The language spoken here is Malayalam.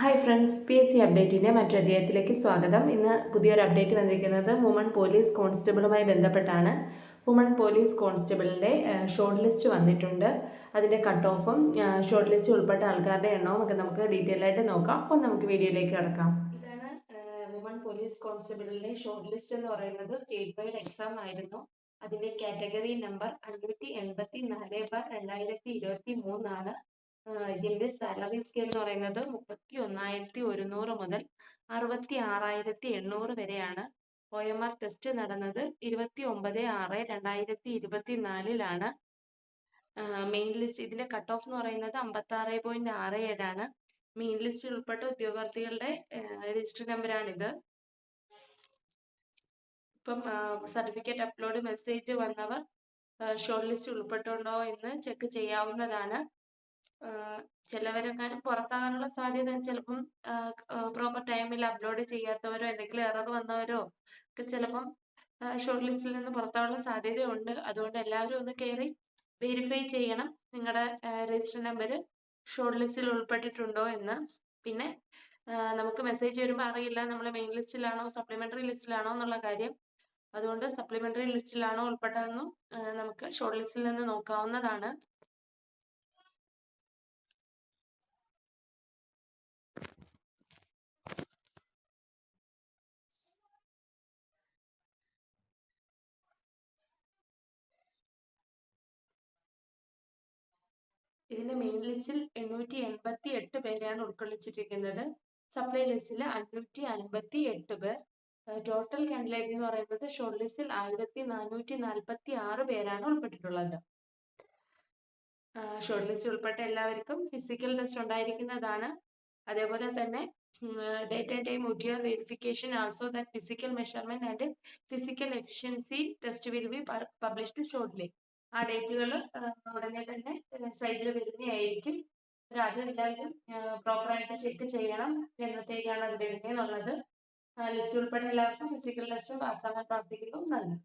Hi friends P S C അപ്ഡേറ്റിന്റെ മറ്റൊരു അധ്യായത്തിലേക്ക് സ്വാഗതം. ഇന്ന് പുതിയൊരു അപ്ഡേറ്റ് വന്നിരിക്കുന്നത് വുമൺ പോലീസ് കോൺസ്റ്റബിളുമായി ബന്ധപ്പെട്ടാണ്. വുമൺ പോലീസ് കോൺസ്റ്റബിളിന്റെ ഷോർട്ട് ലിസ്റ്റ് വന്നിട്ടുണ്ട്. അതിന്റെ കട്ട് ഓഫും ഷോർട്ട് ലിസ്റ്റ് ഉൾപ്പെട്ട ആൾക്കാരുടെ എണ്ണവും ഒക്കെ നമുക്ക് ഡീറ്റെയിൽ ആയിട്ട് നോക്കാം. അപ്പോൾ നമുക്ക് വീഡിയോയിലേക്ക് കിടക്കാം. ഇതാണ് വുമൺ പോലീസ് കോൺസ്റ്റബിളിന്റെ ഷോർട്ട് ലിസ്റ്റ് എന്ന് പറയുന്നത് സ്റ്റേറ്റ് വൈഡ് എക്സാം ആയിരുന്നു. അതിന്റെ കാറ്റഗറി നമ്പർ അഞ്ഞൂറ്റി എൺപത്തി നാല് ബാർ രണ്ടായിരത്തി ഇരുപത്തി മൂന്നാണ് ഇതിന്റെ സാലറി സ്കെയിൽ എന്ന് പറയുന്നത് മുപ്പത്തി ഒന്നായിരത്തി ഒരുന്നൂറ് മുതൽ അറുപത്തി ആറായിരത്തി എണ്ണൂറ് വരെയാണ്. ഒ എം ആർ ടെസ്റ്റ് നടന്നത് ഇരുപത്തി ഒമ്പത് ആറ് രണ്ടായിരത്തി ഇരുപത്തി നാലിലാണ് മെയിൻ ലിസ്റ്റ് ഇതിന്റെ കട്ട് ഓഫ് എന്ന് പറയുന്നത് അമ്പത്തി ആറ് പോയിന്റ് ആറ് ഏഴാണ്. മെയിൻ ലിസ്റ്റിൽ ഉൾപ്പെട്ട ഉദ്യോഗാർത്ഥികളുടെ രജിസ്റ്റർ നമ്പറാണിത് ഇപ്പം സർട്ടിഫിക്കറ്റ് അപ്ലോഡ് മെസ്സേജ് വന്നവർ ഷോർട്ട് ലിസ്റ്റ് ഉൾപ്പെട്ടുണ്ടോ എന്ന് ചെക്ക് ചെയ്യാവുന്നതാണ്. ചിലവരെങ്ങാനും പുറത്താകാനുള്ള സാധ്യത ചിലപ്പം പ്രോപ്പർ ടൈമിൽ അപ്ലോഡ് ചെയ്യാത്തവരോ എന്തെങ്കിലും എറർ വന്നവരോ ഒക്കെ ചിലപ്പം ഷോർട്ട് ലിസ്റ്റിൽ നിന്ന് പുറത്താകാനുള്ള സാധ്യതയുണ്ട്. അതുകൊണ്ട് എല്ലാവരും ഒന്ന് കയറി വെരിഫൈ ചെയ്യണം നിങ്ങളുടെ രജിസ്റ്റർ നമ്പർ ഷോർട്ട് ലിസ്റ്റിൽ ഉൾപ്പെട്ടിട്ടുണ്ടോ എന്ന്. പിന്നെ നമുക്ക് മെസ്സേജ് വരുമ്പോൾ അറിയില്ല നമ്മൾ മെയിൻ ലിസ്റ്റിലാണോ സപ്ലിമെന്ററി ലിസ്റ്റിലാണോ എന്നുള്ള കാര്യം. അതുകൊണ്ട് സപ്ലിമെന്ററി ലിസ്റ്റിലാണോ ഉൾപ്പെട്ടതെന്നും നമുക്ക് ഷോർട്ട് ലിസ്റ്റിൽ നിന്ന് നോക്കാവുന്നതാണ്. ഇതിന്റെ മെയിൻ ലിസ്റ്റിൽ എണ്ണൂറ്റി എൺപത്തി എട്ട് പേരെയാണ് ഉൾക്കൊള്ളിച്ചിരിക്കുന്നത്. സപ്ലൈ ലിസ്റ്റിൽ അഞ്ഞൂറ്റി അൻപത്തി എട്ട് പേർ ടോട്ടൽ കാൻഡിഡേറ്റ് എന്ന് പറയുന്നത് ഷോർട്ട് ലിസ്റ്റിൽ ആയിരത്തി നാനൂറ്റി നാൽപ്പത്തി ആറ് പേരാണ് ഉൾപ്പെട്ടിട്ടുള്ളത് ഷോർട്ട് ലിസ്റ്റ് ഉൾപ്പെട്ട എല്ലാവർക്കും ഫിസിക്കൽ ടെസ്റ്റ് ഉണ്ടായിരിക്കുന്നതാണ്. അതേപോലെ തന്നെ date and time OTR verification also that physical measurement and physical efficiency test will be published shortly ആ ഡേറ്റുകൾ ഉടനെ തന്നെ സൈറ്റിൽ വരുന്നതായിരിക്കും. അത് എല്ലാവരും പ്രോപ്പറായിട്ട് ചെക്ക് ചെയ്യണം എന്നത്തേക്കാണ് അത് വരുന്നത് എന്നുള്ളത് ലിസ്റ്റ് ഉൾപ്പെടെ എല്ലാവർക്കും ഫിസിക്കൽ ടെസ്റ്റ് പാസ്സാകാൻ പ്രാർത്ഥിക്കുന്നു. നന്ദി.